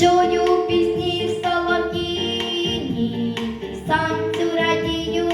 Чую пісні солодкині, сам цю радію.